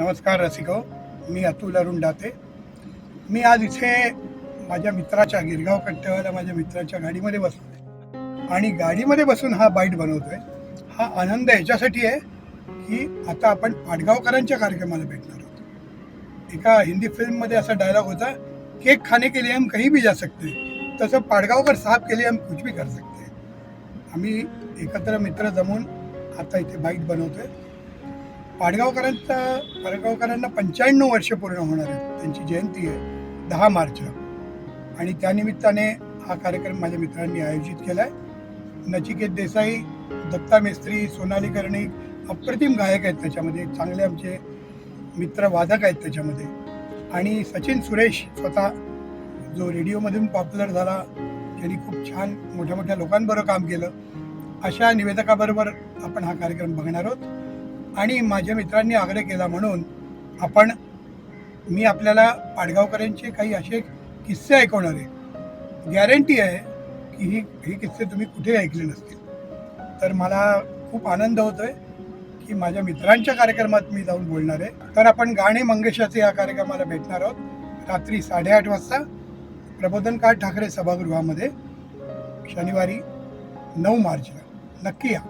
नमस्कार रसिको मी अतुल अरुण डाते. मी आज इथे माझ्या मित्राच्या गिरगाव कट्ट्यावाल्या माझ्या मित्राच्या गाडीमध्ये बसलो आणि गाडीमध्ये बसून हा बाईट बनवतोय. हा आनंद याच्यासाठी आहे की आता आपण पाडगावकरांच्या कार्यक्रमाला भेटणार आहोत. एका हिंदी फिल्ममध्ये असा डायलॉग होता केक खाने के लिए हम कहीं भी जा सकते हैं. तसं पाडगावकर साफ के लिए हम कुछ भी कर सकते आम्ही एकत्र मित्र जमून आता इथे बाईट बनवतोय. पाडगावकरांचा पाडगावकरांना पंच्याण्णव वर्ष पूर्ण होणार आहेत. त्यांची जयंती आहे दहा मार्चला. आणि त्यानिमित्ताने हा कार्यक्रम माझ्या मित्रांनी आयोजित केला आहे नचिकेत देसाई दत्ता मेस्त्री सोनाली कर्णिक अप्रतिम गायक आहेत त्याच्यामध्ये. चांगले आमचे मित्र वादक आहेत त्याच्यामध्ये. आणि सचिन सुरेश स्वतः जो रेडिओमधून पॉप्युलर झाला त्यांनी खूप छान मोठ्या मोठ्या लोकांबरोबर काम केलं. अशा निवेदकाबरोबर आपण हा कार्यक्रम बघणार आहोत. आणि माझ्या मित्रांनी आग्रह केला म्हणून आपण मी आपल्याला पाडगावकरांचे काही असे किस्से ऐकवणार आहे. गॅरंटी आहे की ही हे किस्से तुम्ही कुठे ऐकले नसतील. तर मला खूप आनंद होतो आहे की माझ्या मित्रांच्या कार्यक्रमात मी जाऊन बोलणार आहे. तर आपण गाणे मंगेशाचे या कार्यक्रमाला भेटणार आहोत. रात्री साडेआठ वाजता प्रबोधनकार ठाकरे सभागृहामध्ये शनिवारी नऊ मार्चला. नक्की या.